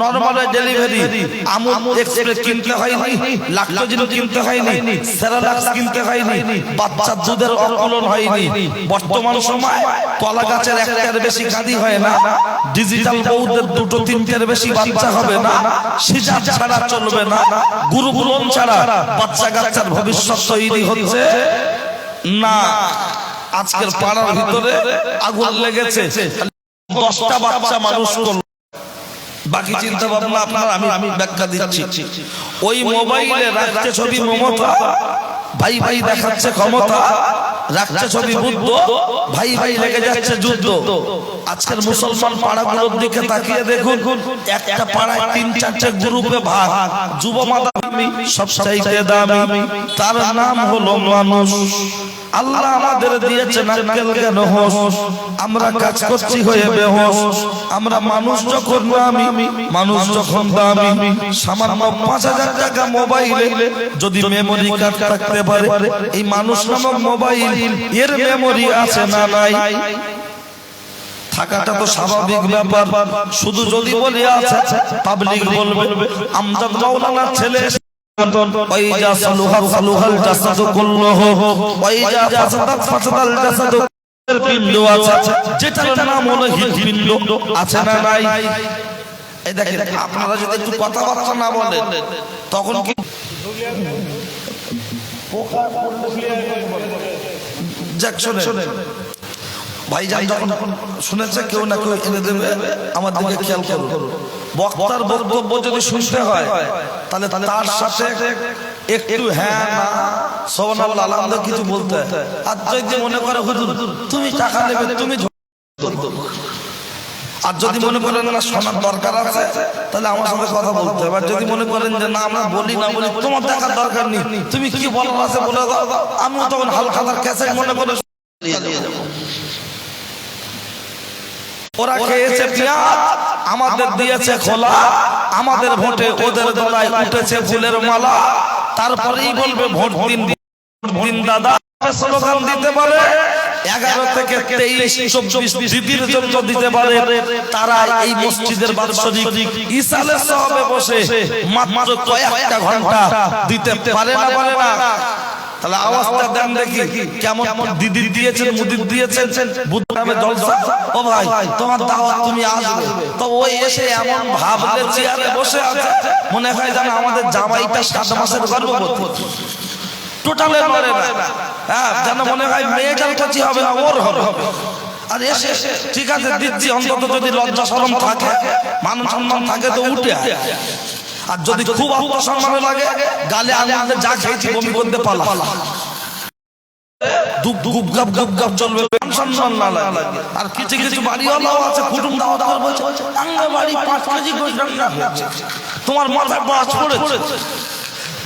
Normal delivery Amul express কিনতে হয়নি লাক্টোজিন কিনতে হয়নি সেরালাক্স কিনতে হয়নি বাচ্চার দুধের অকলন হয়নি বর্তমান সময় কলা গাছের একটার বেশি কাঁদি হয় না ডিজিটাল বৌদ্ধের দুটো তিনটের বেশি বাচ্চা হবে না সিজার ছাড়া চলবে না গুরুগুলন ছাড়া বাচ্চা কাচ্চার ভবিষ্যৎ তৈরি হচ্ছে না। আজকের পাড়ার ভিতরে আগুন লেগেছে। দশটা বাচ্চা মানুষ করল। বাকি চিন্তা ভাবনা আপনার আমি আমি ব্যাখ্যা দিচ্ছি। ওই মোবাইলে রাখছে ছবি মমতা ভাই ভাই দেখাচ্ছে ক্ষমতা রাখছে ছবি বুদ্ধ ভাই ভাই লেগে যাচ্ছে যুদ্ধ। আজকের মুসলমান পাড়াগুলোর দিকে তাকিয়ে দেখুন একটা পাড়ায় তিন চারটে গ্রুপে ভাগ যুব মাদামি সবচাইতে দামি তার নাম হলো মানুষ। আল্লাহ আমাদের কেন হোস? আমরা কাজ করছি হয়ে বেহোস। আমরা মানুষ যখন নামি মানুষ যখন দামি সামান্য পাঁচ হাজার টাকা মোবাইলে যদি মেমোরি কার্ড থাকতে পারে এই মানুষ নামক মোবাইল এর মেমোরি আছে না নাই? থাকাটা তো স্বাভাবিক ব্যাপার। শুধু যদি বলি আছে পাবলিক বলবে আমজাদ মাওলানার ছেলে ওয়াইজা সালুহা সালুহাল জাসাদু কুল্লুহু। ওয়াইজা ফাসাদাত ফাসাদাল জাসাদু। পিণ্ড আছে। যেটার নাম হলো হৃদপিণ্ড আছে না নাই? এই দেখেন আপনারা যদি একটু কথাবার্তা না বলেন তখন কি যাক শোনেন। ভাই যান যখন শুনেছে কেউ না কেউ এনে দেবে আমার দিকে খেয়াল করুন। বক্তার বক্তব্য যদি শুনতে হয় তাহলে তার সাথে একটু হ্যাঁ না সোহান আল্লাহ কিছু বলতে। হয়। আর যদি মনে করে হুজুর তুমি টাকা নেবে তুমি আর যদি মনে করেন না শোনার দরকার আছে তাহলে আমার সঙ্গে কথা বলতে হবে। আর যদি মনে করেন যে না আমরা বলি না বলি তোমার দেখার দরকার নেই। তুমি কি বলার আছে বলে দাও আমিও তখন হালকা ক্যাসেট মনে করে নিয়ে যাব ওরা খেয়েছে পেঁয়াজ আমাদের দিয়েছে খোলা আমাদের ভোটে ওদের গলায় উঠেছে ফুলের মালা। তারপরেই বলবে ভোট দিন দিন দাদা স্লোগান দিতে পারে। এগারো থেকে তেইশ চব্বিশ দিদির জন্য দিতে পারে। তারা এই মসজিদের বাৎসরিক ইসালের সবে বসে মাত্র কয়েকটা ঘণ্টা দিতে পারে না। পারে না। তাহলে আওয়াজটা দেন দেখি কেমন দিদি দিয়েছেন মুদির দিয়েছেন বুদ্ধ নামে জলসা ও ভাই তোমার দাওয়াত তুমি আসবে। তো ওই এসে এমন ভাবলে চেয়ারে বসে আছে। মনে হয় যেন আমাদের জামাইটা সাত মাসের গর্ভবতী। টোটালে লড়ে না। হ্যাঁ যেন মনে হয় মেয়েটার কাছে হবে না ওর হবে। আর এসে ঠিক আছে দিচ্ছি অন্তত যদি লজ্জা শরম থাকে মান সম্মান থাকে তো উঠে। আর যদি খুব আত্মসম্মান লাগে গালে আমাদের যা খেয়েছি বমি করতে পালা দুপ দুপ গাপ গাপ গাপ চলবে সম্মান না লাগে। আর কিছু কিছু বাড়িওয়ালাও আছে কুটুম দাওয়া দাওয়া বলছে আঙ্গা বাড়ি পাঁচ কেজি গোশ রান্না হয়েছে। তোমার মাথায় বাজ পড়েছে।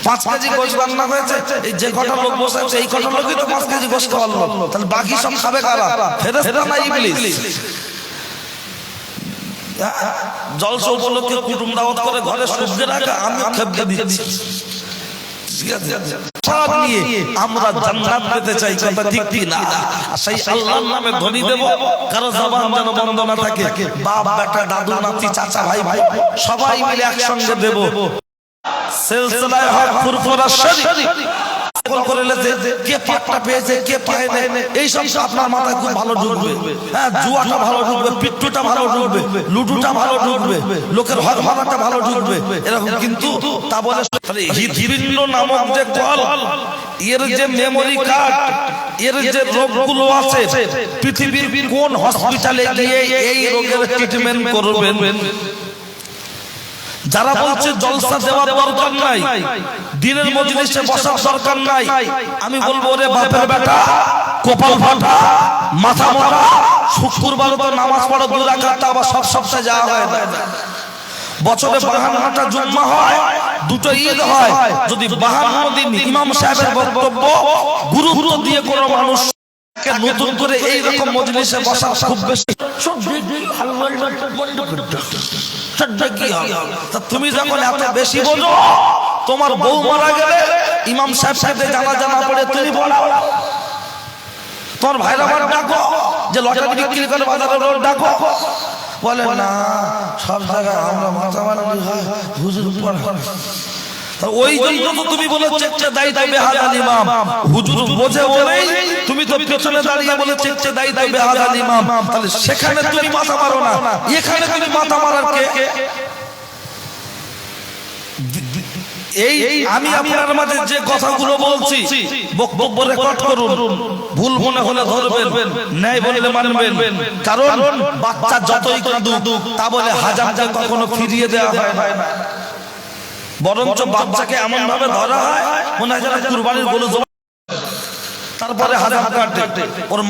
পাঁচ কেজি গোশ রান্না হয়েছে এই যে কটা লোক বসে আছে এই কটা লোকই তো পাঁচ কেজি গোশ তাহলে বাকি সব খাবে কারা? ফেরেস্তা না ইবলিস? জলসা উপলক্ষে কুটুম দাওয়াত করে ঘরে সবজি রাখা আমি খেপকে দিচ্ছি। সব নিয়ে আমরা জান্নাত পেতে চাই কথা ঠিক কি না আর সেই আল্লাহর নামে ধনী দেব কারও জবান যেন বন্ধ না থাকে বাপ বেটা দাদু নাতি চাচা ভাই ভাই সবাই মিলে একসঙ্গে দেব। সিলসিলায় হক ফুরফুরা শরীফ। কল করে লেছে কে পাটটা পেয়েছে কে পায় নাই এই সব আপনার মাথায় খুব ভালো ঢুকবে। হ্যাঁ জুয়াটা ভালো ঢুকবে পিট্টুটা ভালো ঢুকবে লুডুটা ভালো ঢুকবে লোকের হক ভাড়াটা ভালো ঢুকবে। এরকম কিন্তু তা বলে হৃদপিণ্ড নামক যে কল এর যে মেমোরি কার্ড এর যে রোগগুলো আছে পৃথিবীর কোন হসপিটালে গিয়ে এই রোগের ট্রিটমেন্ট করবেন? যারা বলছে জলসা দেওয়ার দরকার নাই দিনের মজলিসে বসার দরকার নাই আমি বলব রে বাপের বেটা কপাল ফাটা মাথা মোটা শুক্রবার তো নামাজ পড়ো দু রাকাত আবার সব সপ্তাহে যাওয়া হয় বছরে বাহান্নটা জুম্মা হয় দুটো ঈদ হয়। যদি বাহান্ন দিন ইমাম সাহেবের বক্তব্য গুরুত্ব দিয়ে কোনো মানুষ নতুন করে এই রকম মজলিসে বসা খুব বেশি সেটা কি হবে? তা তুমি যখন এত বেশি বোঝো তোমার বউ মারা গেলে ইমাম সাহেব সাহেব জানা জানা পড়ে তুমি বলো। তোমার ভাইরা আমার ডাকো যে লটারি বিক্রি করে বাজারে রোড ডাকো। বলে না সব জায়গায় আমরা মাথা মারামারি হয় হুজুর। তা ওই জন্য তো তুমি বলে চেকচে দায়ী দায়ী বেহাজান ইমাম। হুজুর বোঝে বলেই তুমি তো পেছনে দাঁড়িয়ে বলে চেকচে দায়ী ইমাম। তাহলে সেখানে তুমি মাথা মারো না। এখানে তুমি মাথা মারার কে? এই আমি আপনার মাঝে যে কথাগুলো বলছি বক্তব্য রেকর্ড করুন। ভুল মনে হলে ধরবেন। ন্যায় বললে মানবেন। কারণ বাচ্চা যতই কাঁদুক তা বলে হাজার হাজার কখনো ফিরিয়ে দেওয়া হয় না। বরঞ্চ বাচ্চাকে এমন ভাবে ধরা হয় মনে হয় যেন কুরবানির গরু তারপরে হাতে হাতে ওর